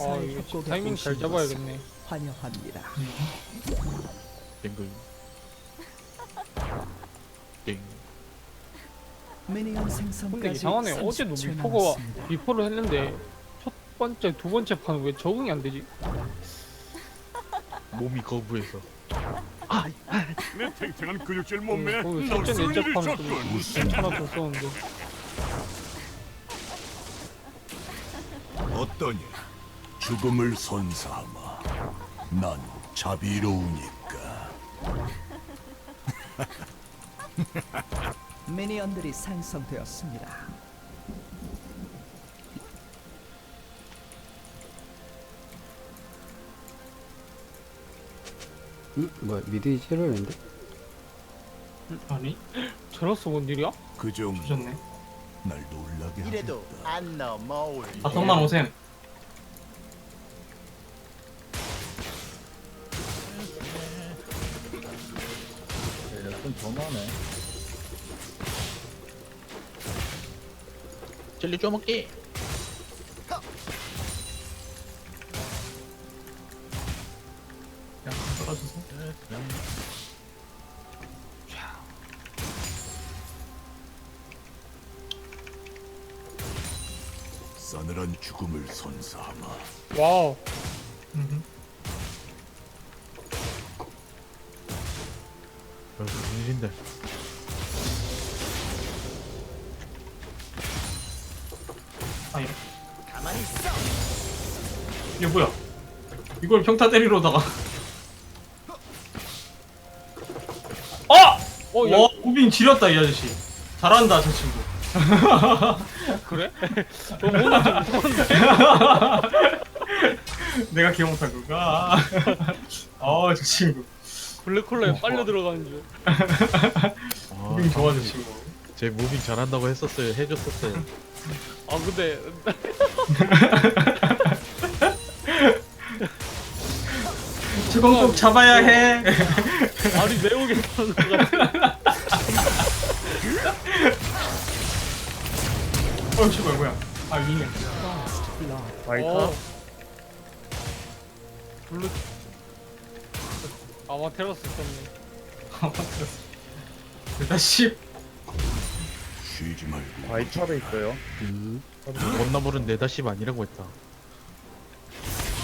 아, 이거 협곡에 타이밍 잘 오신 잡아야겠네. 환영합니다. 땡글 땡 미니언 생성까지 이상하네. 어제도 30초 미포가 남았습니다. 미포를 했는데 첫 번째, 두 번째 판은 왜 적응이 안 되지? 몸이 거부해서 내 탱탱한 근육질 몸매에 거기 널 첫째, 넷째 판은 좀 줬군. 괜찮았던 썼는데. 어떠냐? 죽음을 선사하마. 난 자비로우니까. 미니언들이 생성되었습니다. 응? 뭐야 미드 제로인데? 아니 저로서 뭔 일이야? 그 정도 주셨네 날 놀라게 이래도 하겠다. 안 넘어올 바텀만 오셈 젤리 쪼먹기 그냥 떨어져서 싸늘한 죽음을 선사하마. 와우. 음. 벌 무슨 일인데 아 이거 가만히 있어. 이게 뭐야? 이걸 평타 때리러다가. 아! 어, 야, 와 우빙 지렸다 이 아저씨. 잘한다 저 친구. 그래? 너 오늘 좀 무서운데? 내가 기억 못한 건가? 아저 친구 블랙홀러에 빨려 들어가는 줄. 우빙 좋아 저 친구 제 무빙 잘한다고 했었어요 해줬었어요 아, 근데. 저건 꼭 잡아야 해 말이 매우 괜찮은 것 같아. 어, 씨발 뭐야? 아, 미니언. 어. 블루. 아마테라스 있었네. 일단 씨, 쉬지 말고 음. 원나물은 내다십 아니라고 했다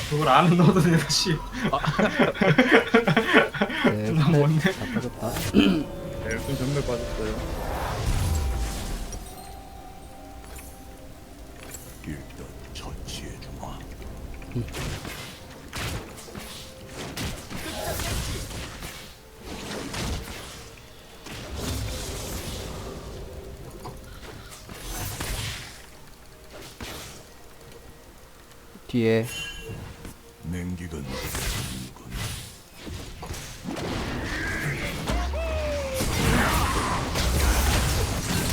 그걸 아는 너도 내가 씨. 네, 나 근데 뭔데? 다 빠졌다. 일단 처치해 주마. 뒤에 냉기근 군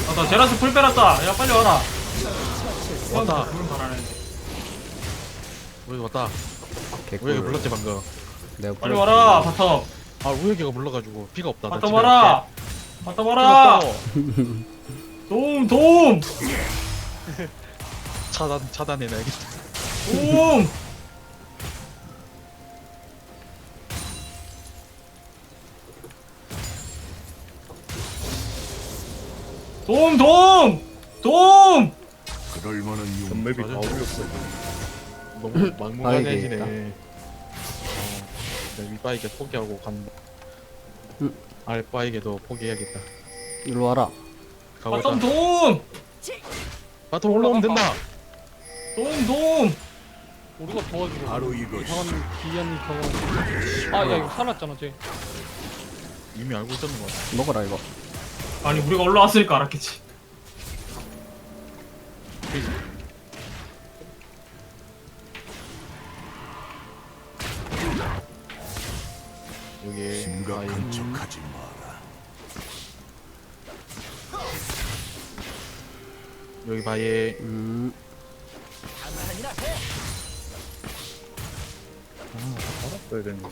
아, 나 제라스 풀 빼놨다. 야, 빨리 와라. 왔다 바라네. 우혁이 왔다 개꿀. 우혁이 불렀지 방금 내가 빨리. 와라, 바텀. 아 우혁이가 불러가지고 피가 없다 나 바텀 집에 와라. 바텀 와라. 갈게. 피가 없다. 도움, 도움, 차단 차단해놔야겠다 도움. 도움, 도움, 도움. 그럴 만한 용. 맵이 다 올렸어 너무 바이게 막무가내지네 있다. 어, 내 포기하고 간다 응. 알바이게도 포기해야겠다 일로 와라. 가보자 바텀 도움, 바텀 올라오면 된다 도움, 도움. 우리가 도와주고. 바로 이것이 이상한 기이한 경험. 아, 야, 이거 살았잖아, 쟤. 이미 알고 있었는 것 같아 먹어라 이거. 아니 우리가 올라왔으니까 알았겠지. 여기 심각한 바이 척하지 마라. 여기 바이에 음. 있어야 되는데.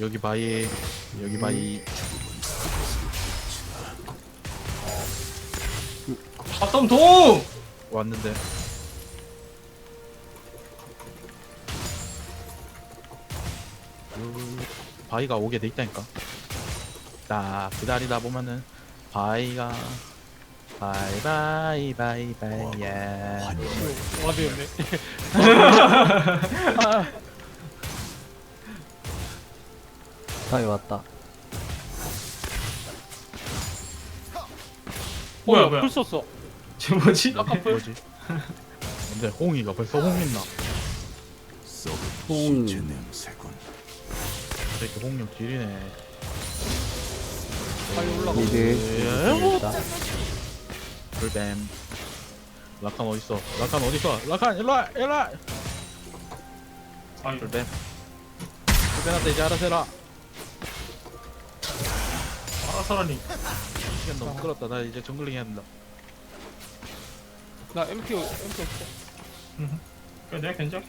여기 바위, 여기 바이 바텀 돔! 왔는데 바위가 오게 돼 있다니까 딱 기다리다 보면은 바위가. 바이 바이 바이 바이야. 와드였네. 다이 왔다. 뭐야, 어, 뭐야. 풀 썼어. 쟤 뭐지? 아까 풀. 뭐지? 근데 홍이가 벌써 홍했나? 썩은 홍. 이렇게 홍력 지리네. 빨리 올라가. 미드. 예, 있다. 불뱀. 라칸 어딨어? 라칸 어딨어? 라칸 일로와 일로와. 불뱀. 불뱀한테 이제 알아서 해라. 아사라니. 시간 너무 끌었다. 나 이제 정글링 해야 된다. 나 MP MP 없어. 그래, 내가 괜찮아.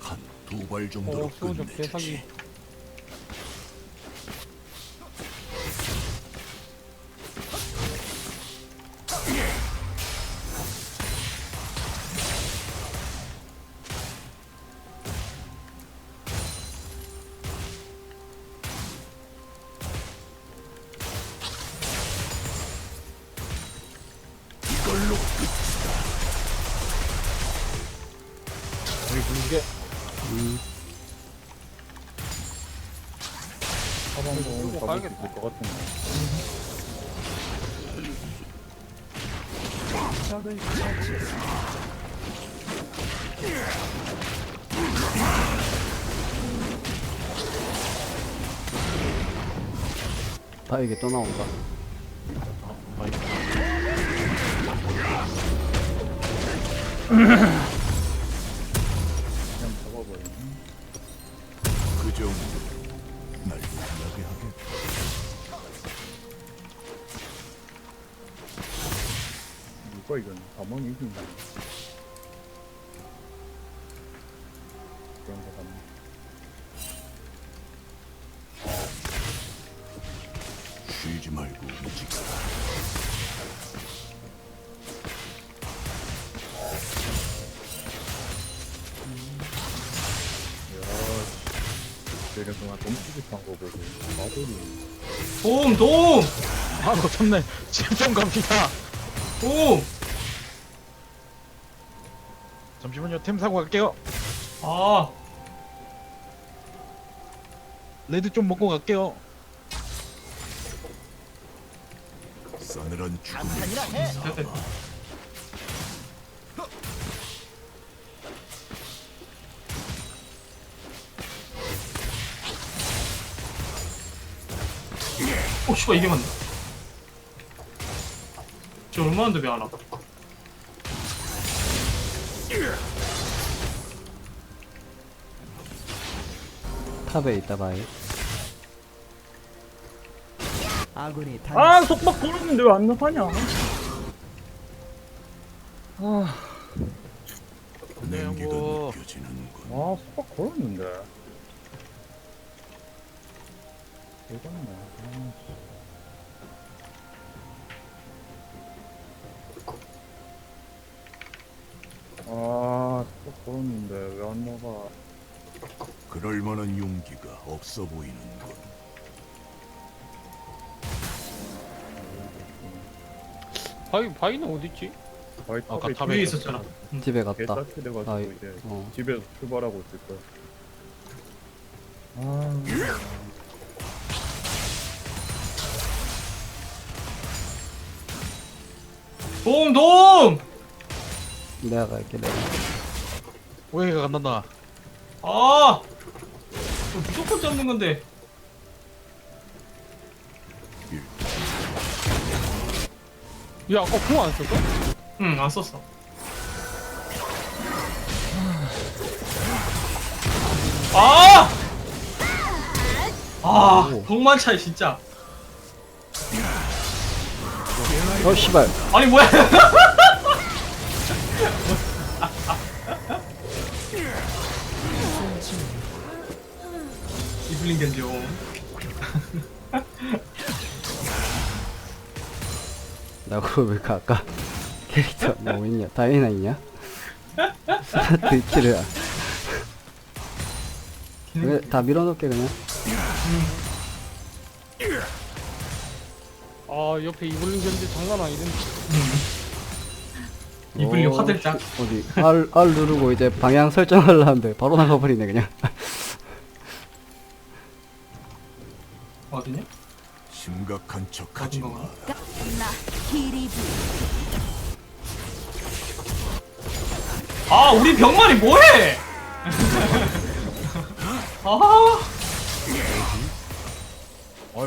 한두발 정도로 어, 끝내주지. 여기 물게. 이거 가야겠다. 적을 처치했습니다. 다이게 또 나온다. 누가 이건 가망이 이긴다. 그런 거 같네. 쉬지 말고 움직여라. 내가 그만 dom치듯한 거 보고 마돌이 도움, 도움! 아 놓쳤네. 집중 갑니다. 도움! 잠시만요. 템 사고 갈게요. 아, 레드 좀 먹고 갈게요. 싸늘한 죽음의 감탄이라 해. 됐다. 오, 씨발, 이게 맞네. 저 얼마인데 왜안 와? 탑에 있다 바이. 아군이 아당 속박 걸었는데 왜 안 나가냐 냉기가 뭐. 느껴지는군. 아 속박 걸었는데 대단네 아, 씨. 아 속박 걸었는데 왜 안 나가 그럴 만한 용기가 없어 보이는군. 바위 바위는 어디 있지? 바위 아까 탑에 탑에 위에 있었잖아. 집에 갔다. 개싸게 돼가지고 아, 이제 어. 집에서 출발하고 있을 거야 아 도움, 도움! 내가 갈게 내가. 오해가 간단다. 아! 이거 무조건 잡는 건데. 야 아까 궁안 썼어? 응, 안 썼어. 아! 아, 덕만 차이 진짜. 어 씨발. 아니 뭐야? 이블린 견종. 나 그거 왜 갈까? 캐릭터 뭐 있냐? 다이나 있냐? 들키를 왜다 밀어놓게 그냥? 아 옆에 이블린 견제 장난 아니던데 이블리 오, 화들짝. 어디 R, R 누르고 이제 방향 설정하려는데 바로 나가버리네 그냥 어디냐? 심각한 척하지 마. 나 기리부 아 우리 병만이 뭐해? 아아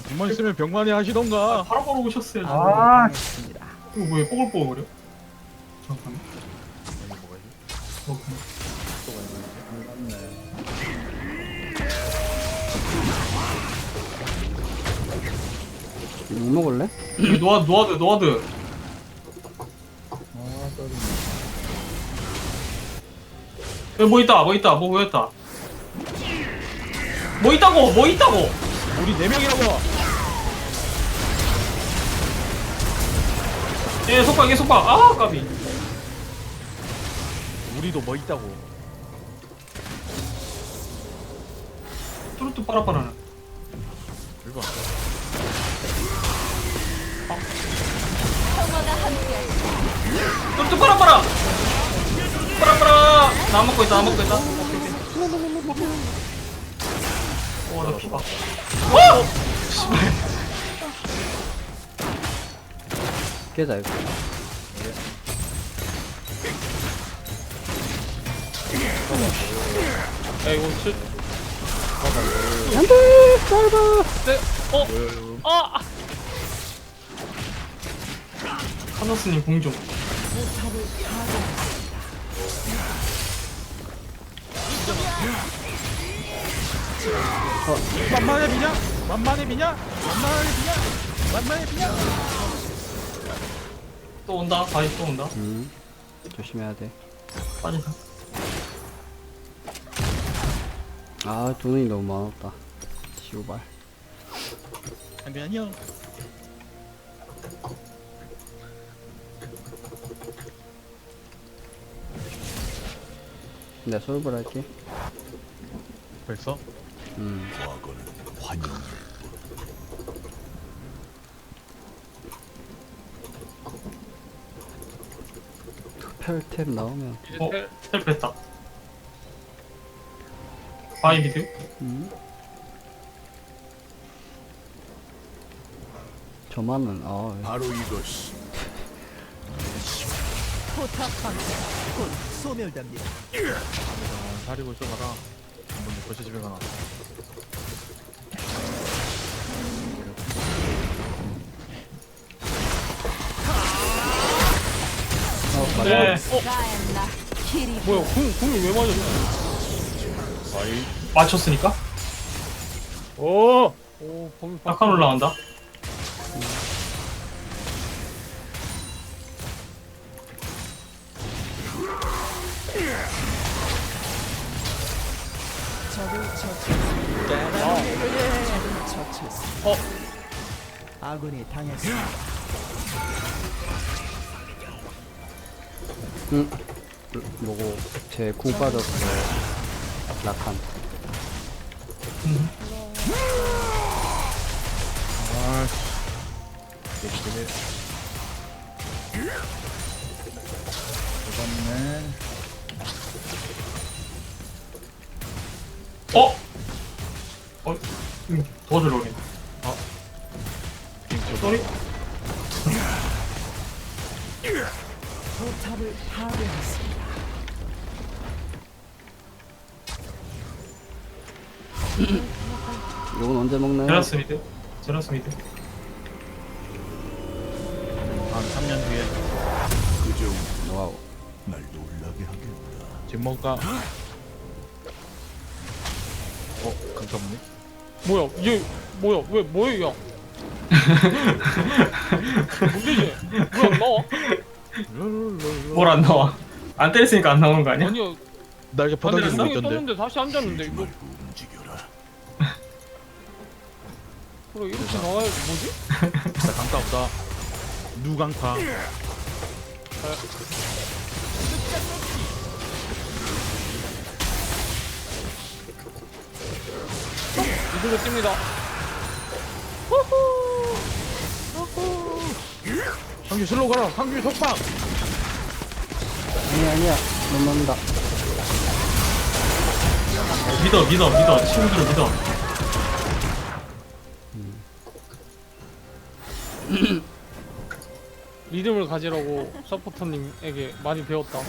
불만 있으면 병만이 하시던가 바로 바로 오셨어요. 아, 이거 왜 뽀글뽀글 거려? 잠깐만. 뭐 먹을래? 여기 노아드 노아드 노아드. 여기 뭐 있다 뭐 있다 뭐 보였다. 뭐 있다고 뭐 있다고. 우리 네 명이라고 예 속박 예 속박 아 까비. 우리도 뭐 있다고 뚜루뚜 빠라빠라는. 평화가 함께 뚜루뚜 빠라빠라. 빠라빠라. 나 먹고 있다 나 먹고 있다. 오나 피봐. 어! 깨자 이거 야 이거 실 안돼 짧아 네, 어? 아! 카노스님 공중. 만만해 비냐? 만만해 비냐? 만만해 비냐? 만만해 비냐? 또 온다. 다시 또 온다. 음 조심해야 빠진다. 돼아 돈이 너무 많았다 안돼 안녕 내가 솔블 할게 벌써? 음 과거는 환영일 투펠탭 나오면 어, 텔 뺐다. 바이 미드. 음 저만은 아 바로 이것이 포탑 방패 곧 소멸됩니다. 어, 사리고 있어봐라 한번 벌써 집에 가나 네. 가엔나 기리부 뭐야 궁, 궁이 왜 맞았어? 맞췄으니까. 오! 오 범위 바 약간 올라간다. 아군이 당했습니다. 응 뭐고 제궁 빠졌어 라칸 이번에 어? 어? 음, 도와주러 오겠네. 쏘리? 포탑을 파괴했습니다. 이건 언제 먹나요? 제라스 미드. 제라스 미드. 한 3년 뒤에 와우 날 놀라게 하겠다. 집 먹을까? 어? 강타없네? 뭐야 얘 뭐야 왜 뭐야 야 뭔데 쟤왜안 나와? 뭘 안 나와? 안 때렸으니까 안 나오는 거 아니야? 아니야 날개 바닥에 누워 땅에 있던데 떴는데 다시 앉았는데 이거. 그래 이렇게 나와야지 뭐지? 나 강타 없다 누강타 이들로 뜁니다. 상규 슬로우 가라 상규 속박. 아니야 아니야. 못 넣는다. 믿어 믿어 믿어. 친구들을 믿어. 리듬을 가지라고 서포터님에게 많이 배웠다.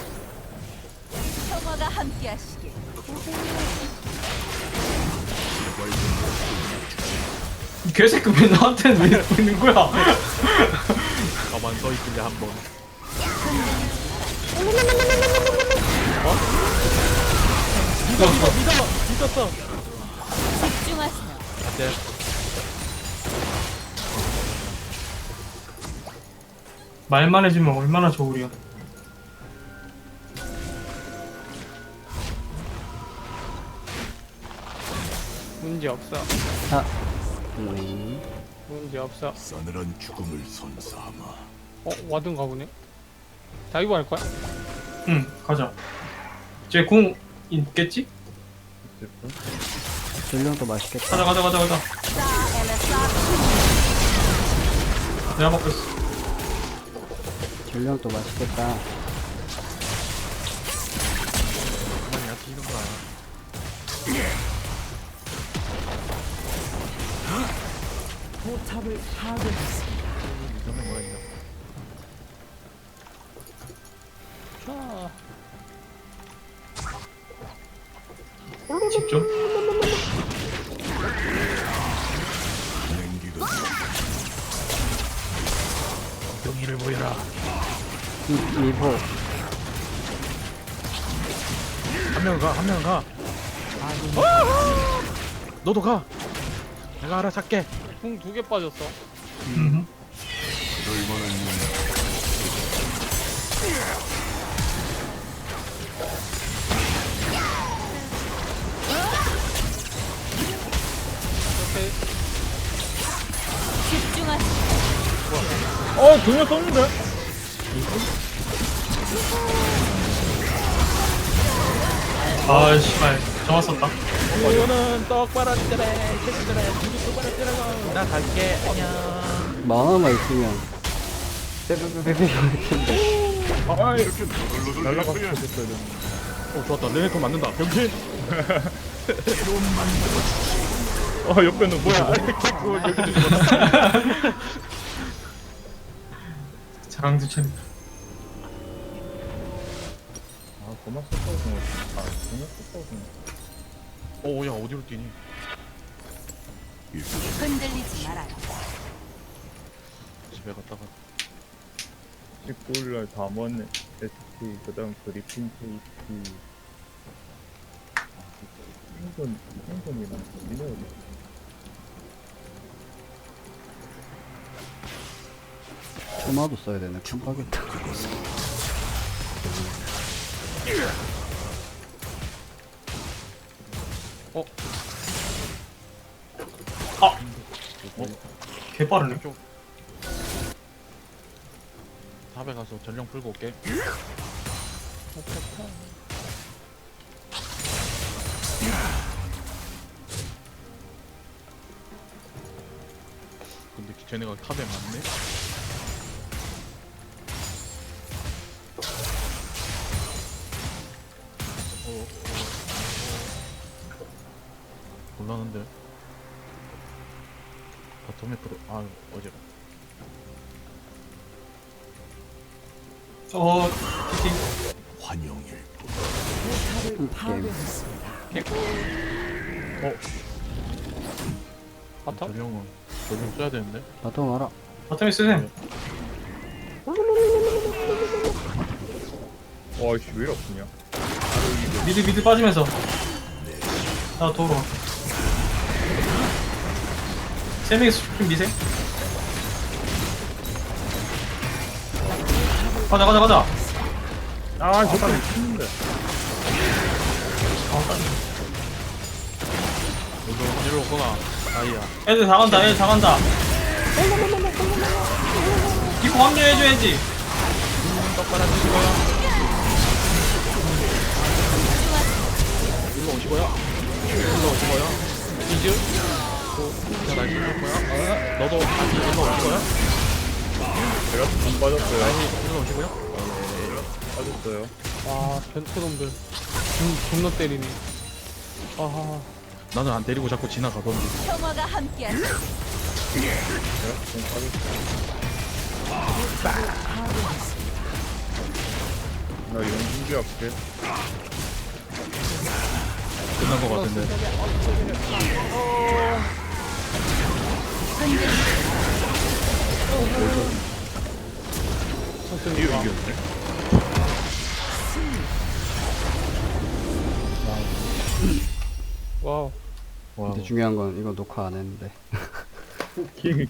평화가 함께하시길. 이 개새끼 왜 나한테는 왜 이러고 있는 거야 서 있길래 한번 미쳤어. 집중하세요. 안돼 말만 해주면 얼마나 좋으려 문제 없어. 아 음. 문제 없어. 싸늘한 죽음을 선사하마. 어 와든 가 보네. 다이브 할 거야? 응 가자 쟤궁 있겠지? 전령도 맛있겠다 가자 가자 가자 가자 내가 먹고 있어 전령도 맛있겠다 그만이야 뛰는 거야 포탑을 파괴했습니다. 한명가한 명가 너도 가 내가 알아 찾게 궁 두 개 빠졌어. 음. 그럴 만한 일 오케이. 집중하세요. 어 경력 썼는데 아 씨발. 정화 썼다. 이거는 떡바라 뜨래 새끼들아 누구 떡바라 뜨라고 나 갈게. 안녕. 만화만 있으면. 빼빼빼빼빼 할 텐데 아이 이렇게 거야. 됐어야 되는 어 좋았다. 레네톤 맞는다. 병신! 어 옆에는 뭐야? 개꿀 여기도 죽었다 자랑도 챔 아 고마 썼다고 생각 아 고마 썼다고 생각 오야 어디로 뛰니? 흔들리지 말아요. 집에 갔다가. 19일날 담원 SP 그 다음 그리핀 KT 행선 행선이랑 니네 어디 토마도 써야 되네. 깜빡했다 개빠르네. 탑에 가서 전령 풀고 올게. 근데 쟤네가 탑에 맞네 곤란한데. 바텀에 프로 아 어제 어 티팅 환영일 파괴했습니다. 바텀? 전령은 전령 써야 되는데? 바텀 와라. 바텀에 쓰셈. 와이씨 왜 이렇게 아프냐? 미드 미드 빠지면서. 나 도로 세 명이서 좀 미세? 가자 가자 가자. 아 저거 미쳤는데 너도 이리로 오거나. 아이야. 애들 다 간다 애들 다 간다. 이거 합류해 줘야지. 떡 빨아주시고요. 일로 오시고요. 일로 오시고요. 이즈. 자, 날씨 좋고요. 어, 너도 다시 일로 오시고요. 제가 좀 빠졌어요. 다시 일로 오시고요. 빠졌어요. 아 변태놈들 존, 존나 때리네 아 나는 안 때리고 자꾸 지나가던데. 평화가 빠졌어요. 나 준비 할게. 끝난 것 같은데. 이거 이겼네. 와우 와, 근데 중요한 건 이거 녹화 안 했는데 킹